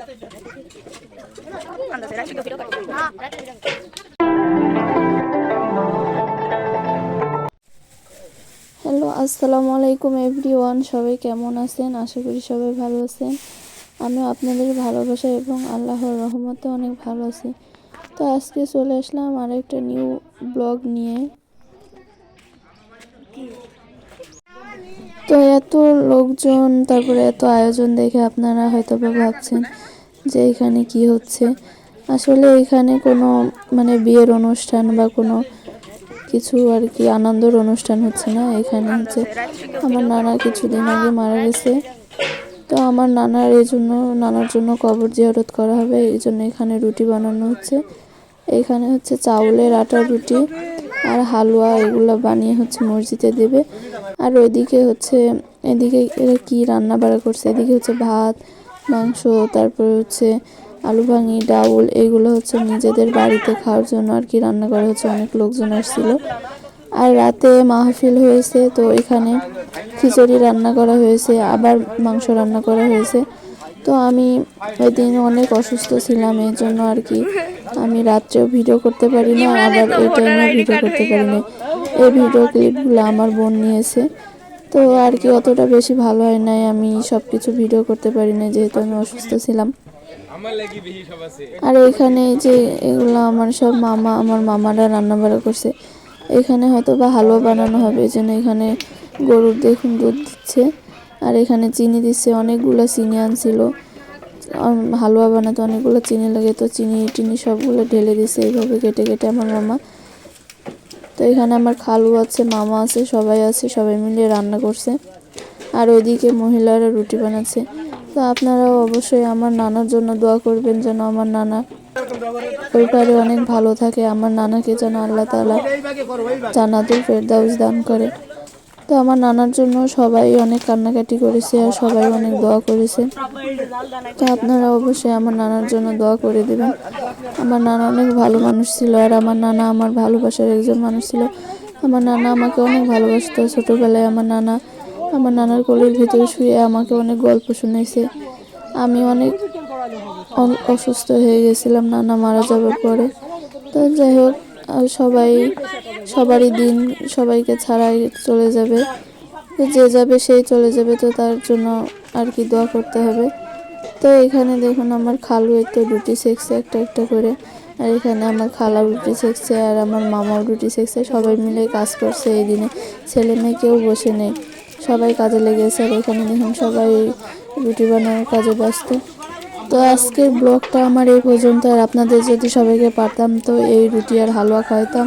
Hello, আসসালামু আলাইকুম everyone, সবাই কেমন আছেন? আশা করি সবাই ভালো আছেন। আমি আপনাদের ভালোবাসা এবং আল্লাহর রহমতে অনেক ভালো আছি। তো আজকে চলে আসলাম আর একটা নিউ ব্লগ নিয়ে। তো এত লোকজন, তারপরে এত আয়োজন দেখে আপনারা হয়তো বা ভাবছেন যে এখানে কি হচ্ছে। আসলে এখানে কোনো মানে বিয়ের অনুষ্ঠান বা কোনো কিছু আর কি আনন্দের অনুষ্ঠান হচ্ছে না। এখানে হচ্ছে আমার নানা কিছুদিন আগে মারা গেছে। তো আমার নানার এই জন্য, নানার জন্য কবর জিয়ারত করা হবে। এই জন্য এখানে রুটি বানানো হচ্ছে। এখানে হচ্ছে চাউলের আটার রুটি। আর হালুয়া এগুলো বানিয়ে হচ্ছে মসজিদে দেবে। আর ওইদিকে হচ্ছে, এদিকে এরা কী রান্না বাড়া করছে? এদিকে হচ্ছে ভাত, মাংস, তারপরে হচ্ছে আলু ভাঙি, ডাউল এগুলো হচ্ছে নিজেদের বাড়িতে খাওয়ার জন্য আর কি রান্না করা হচ্ছে। অনেক লোকজন আসছিল। আর রাতে মাহফিল হয়েছে, তো এখানে খিচুড়ি রান্না করা হয়েছে, আবার মাংস রান্না করা হয়েছে। তো আমি ওই দিন অনেক অসুস্থ ছিলাম এই জন্য আর কি আমি রাত্রেও ভিডিও করতে পারি না আবার এই টাইমে ভিডিও করতে পারি না। এই ভিডিও ক্লিপগুলো আমার বোন নিয়েছে। তো আর কি অতটা বেশি ভালো হয় নাই আমি সব কিছু ভিডিও করতে পারি না যেহেতু আমি অসুস্থ ছিলাম। আমার লাগি বেশি সব আছে। আর এখানে যে এগুলো আমার সব মামা আমার মামারা রান্না বাড়া করছে। এখানে হয়তো বা হালুয়া বানানো হবে এই জন্য এখানে গরুর দেখুন দুধ দিচ্ছে। আর এখানে চিনি দিচ্ছে অনেকগুলো চিনি আনছিল। হালুয়া বানাতে অনেকগুলো চিনি লাগে, তো চিনি টিনি সবগুলো ঢেলে দিচ্ছে এইভাবে কেটে কেটে আমার মামা। তো এখানে আমার খালু আছে, মামা আছে, সবাই আছে, সবাই মিলে রান্না করছে। আর ওইদিকে মহিলারা রুটি বানাচ্ছে। তো আপনারাও অবশ্যই আমার নানার জন্য দোয়া করবেন যেন আমার নানা ওই পারে অনেক ভালো থাকে। আমার নানাকে যেন আল্লাহ তালা জান্নাতুল ফেরদাউস দান করে। তো আমার নানার জন্য সবাই অনেক কান্নাকাটি করেছে আর সবাই অনেক দোয়া করেছে। তো আপনারা অবশ্যই আমার নানার জন্য দোয়া করে দেবেন। আমার নানা অনেক ভালো মানুষ ছিল আর আমার নানা আমার ভালোবাসার একজন মানুষ ছিল। আমার নানা আমাকে অনেক ভালোবাসতো। ছোটোবেলায় আমার নানা, আমার নানার কোলের ভিতরে শুয়ে আমাকে অনেক গল্প শুনেছে আমি অনেক অসুস্থ হয়ে গেছিলাম, নানা মারা যাওয়ার পরে। তো যাই হোক, আর সবাই সবারই দিন সবাইকে ছাড়াই চলে যাবে। যে যাবে সেই চলে যাবে, তো তার জন্য আর কি দোয়া করতে হবে। তো এখানে দেখুন আমার খালু তো রুটি সেকছে একটা একটা করে। আর এখানে আমার খালা রুটি সেকছে আর আমার মামাও রুটি সেকছে সবাই মিলে কাজ করছে এই দিনে। ছেলে মেয়ে কেউ বসে নেই। সবাই কাজে লেগেছে আর এখানে দেখুন সবাই রুটি বানানোর কাজে ব্যস্ত। তো আজকের ব্লগটা আমার এই পর্যন্ত। আর আপনাদের যদি সবাইকে পারতাম তো এই রুটি আর হালুয়া খাওয়াতাম